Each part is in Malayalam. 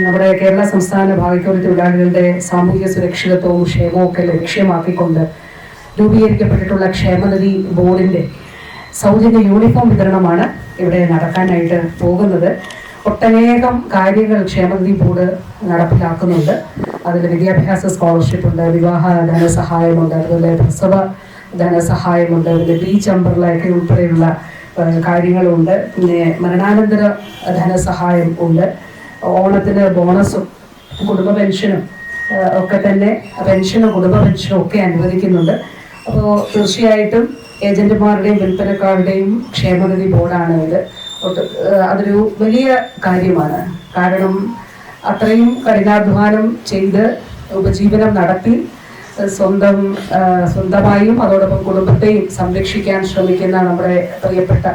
നമ്മുടെ കേരള സംസ്ഥാന ഭാവിക്കോടി തൊഴിലാളികളുടെ സാമൂഹിക സുരക്ഷിതത്വവും ക്ഷേമവും ഒക്കെ ലക്ഷ്യമാക്കിക്കൊണ്ട് രൂപീകരിക്കപ്പെട്ടിട്ടുള്ള ക്ഷേമനിധി ബോർഡിന്റെ സൗജന്യ യൂണിഫോം വിതരണമാണ് ഇവിടെ നടക്കാനായിട്ട് പോകുന്നത്. ഒട്ടനേകം കാര്യങ്ങൾ ക്ഷേമനിധി ബോർഡ് നടപ്പിലാക്കുന്നുണ്ട്. അതിൽ വിദ്യാഭ്യാസ സ്കോളർഷിപ്പ് ഉണ്ട് വിവാഹ ധനസഹായമുണ്ട് അതുപോലെ പ്രസവ ധനസഹായമുണ്ട് പിന്നെ ബി അമ്പർലൊക്കെ ഉൾപ്പെടെയുള്ള കാര്യങ്ങളുണ്ട്. പിന്നെ മരണാനന്തര ധനസഹായം ഉണ്ട്. ഓണത്തിന് ബോണസും കുടുംബ പെൻഷനും ഒക്കെ തന്നെ പെൻഷനും കുടുംബ പെൻഷനും ഒക്കെ അനുവദിക്കുന്നുണ്ട്. അപ്പോൾ തീർച്ചയായിട്ടും ഏജന്റുമാരുടെയും വിൽപ്പനക്കാരുടെയും ക്ഷേമനിധി ബോർഡാണ് ഇത്. അതൊരു വലിയ കാര്യമാണ്. കാരണം അത്രയും കഠിനാധ്വാനം ചെയ്ത് ഉപജീവനം നടത്തി സ്വന്തം സ്വന്തമായും അതോടൊപ്പം കുടുംബത്തെയും സംരക്ഷിക്കാൻ ശ്രമിക്കുന്ന നമ്മുടെ പ്രിയപ്പെട്ട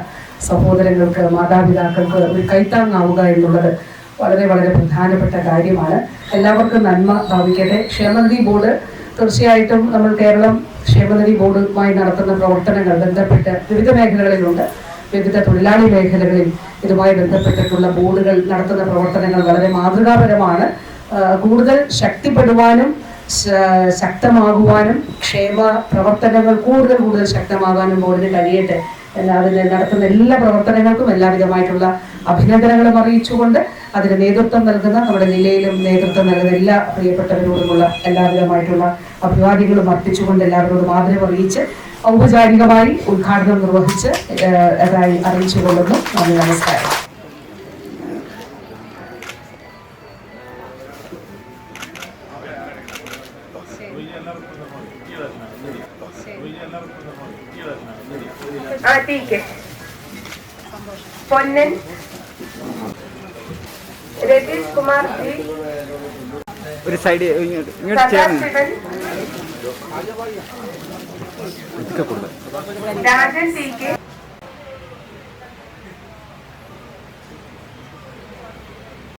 സഹോദരങ്ങൾക്ക് മാതാപിതാക്കൾക്ക് ഒരു കൈത്താങ്ങാവുക എന്നുള്ളത് വളരെ വളരെ പ്രധാനപ്പെട്ട കാര്യമാണ്. എല്ലാവർക്കും നന്മ ഭാവിക്കട്ടെ. ക്ഷേമനിധി ബോർഡ് തീർച്ചയായിട്ടും നമ്മൾ കേരളം ക്ഷേമനിധി ബോർഡുമായി നടത്തുന്ന പ്രവർത്തനങ്ങൾ ബന്ധപ്പെട്ട് വിവിധ മേഖലകളിലുണ്ട്. വിവിധ തൊഴിലാളി മേഖലകളിൽ ഇതുമായി ബന്ധപ്പെട്ടിട്ടുള്ള ബോർഡുകൾ നടത്തുന്ന പ്രവർത്തനങ്ങൾ വളരെ മാതൃകാപരമാണ്. കൂടുതൽ ശക്തിപ്പെടുവാനും ശക്തമാകുവാനും ക്ഷേമ പ്രവർത്തനങ്ങൾ കൂടുതൽ കൂടുതൽ ശക്തമാകാനും ബോർഡിന് കഴിയട്ടെ. അതിന് നടത്തുന്ന എല്ലാ പ്രവർത്തനങ്ങൾക്കും എല്ലാവിധമായിട്ടുള്ള അഭിനന്ദനങ്ങളും അറിയിച്ചുകൊണ്ട് അതിന് നേതൃത്വം നൽകുന്ന നമ്മുടെ ജില്ലയിലും നേതൃത്വം നൽകുന്ന എല്ലാ പ്രിയപ്പെട്ടവരോടുമുള്ള എല്ലാവിധമായിട്ടുള്ള അഭിവാദ്യങ്ങളും അർപ്പിച്ചുകൊണ്ട് എല്ലാവരോടും ആദരവ് അറിയിച്ച് ഔപചാരികമായി ഉദ്ഘാടനം നിർവഹിച്ച് അതായി അറിയിച്ചുകൊള്ളുന്നു. നന്ദി നമസ്കാരം. ആ പൊന്നൻ രതീഷ് കുമാർ ജി. ഒരു സൈഡ് ഇങ്ങോട്ട് ചേർന്ന്. Rajan T K.